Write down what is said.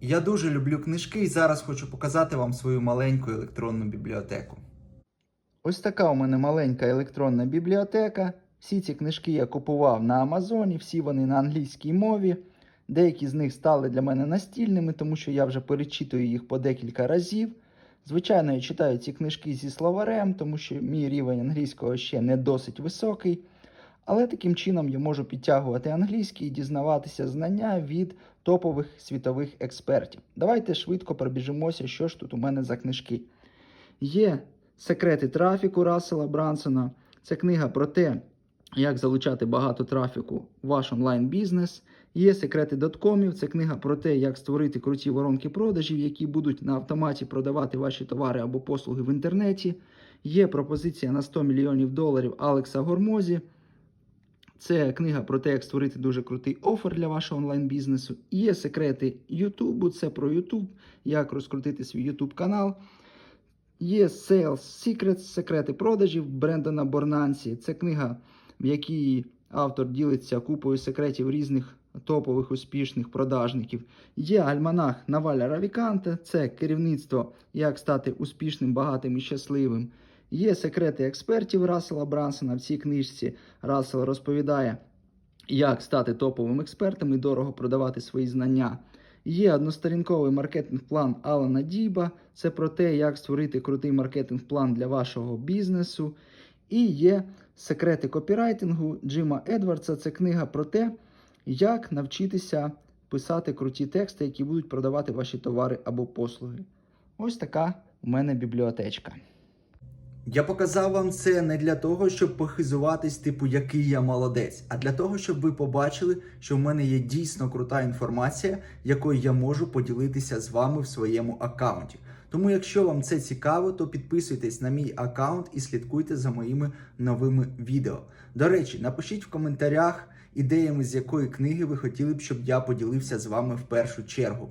Я дуже люблю книжки і зараз хочу показати вам свою маленьку електронну бібліотеку. Ось така у мене маленька електронна бібліотека. Всі ці книжки я купував на Амазоні, всі вони на англійській мові. Деякі з них стали для мене настільними, тому що я вже перечитую їх по декілька разів. Звичайно, я читаю ці книжки зі словарем, тому що мій рівень англійського ще не досить високий. Але таким чином я можу підтягувати англійський і дізнаватися знання від топових світових експертів. Давайте швидко пробіжимося, що ж тут у мене за книжки. Є секрети трафіку Рассела Брансона. Це книга про те, як залучати багато трафіку в ваш онлайн-бізнес. Є секрети доткомів. Це книга про те, як створити круті воронки продажів, які будуть на автоматі продавати ваші товари або послуги в інтернеті. Є пропозиція на 100 мільйонів доларів Алекса Гормозі. Це книга про те, як створити дуже крутий офер для вашого онлайн-бізнесу. Є секрети Ютубу, це про Ютуб, як розкрутити свій Ютуб канал. Є Sales Secrets, секрети продажів Брендона Борнансі. Це книга, в якій автор ділиться купою секретів різних топових успішних продажників. Є альманах Наваля Равіканта, це керівництво, як стати успішним, багатим і щасливим. Є секрети експертів Рассела Брансона. В цій книжці Рассел розповідає, як стати топовим експертом і дорого продавати свої знання. Є односторінковий маркетинг-план Алана Діба. Це про те, як створити крутий маркетинг-план для вашого бізнесу. І є секрети копірайтингу Джима Едвардса. Це книга про те, як навчитися писати круті тексти, які будуть продавати ваші товари або послуги. Ось така у мене бібліотечка. Я показав вам це не для того, щоб похизуватись, типу, який я молодець, а для того, щоб ви побачили, що в мене є дійсно крута інформація, якою я можу поділитися з вами в своєму аккаунті. Тому, якщо вам це цікаво, то підписуйтесь на мій аккаунт і слідкуйте за моїми новими відео. До речі, напишіть в коментарях ідеями, з якої книги ви хотіли б, щоб я поділився з вами в першу чергу.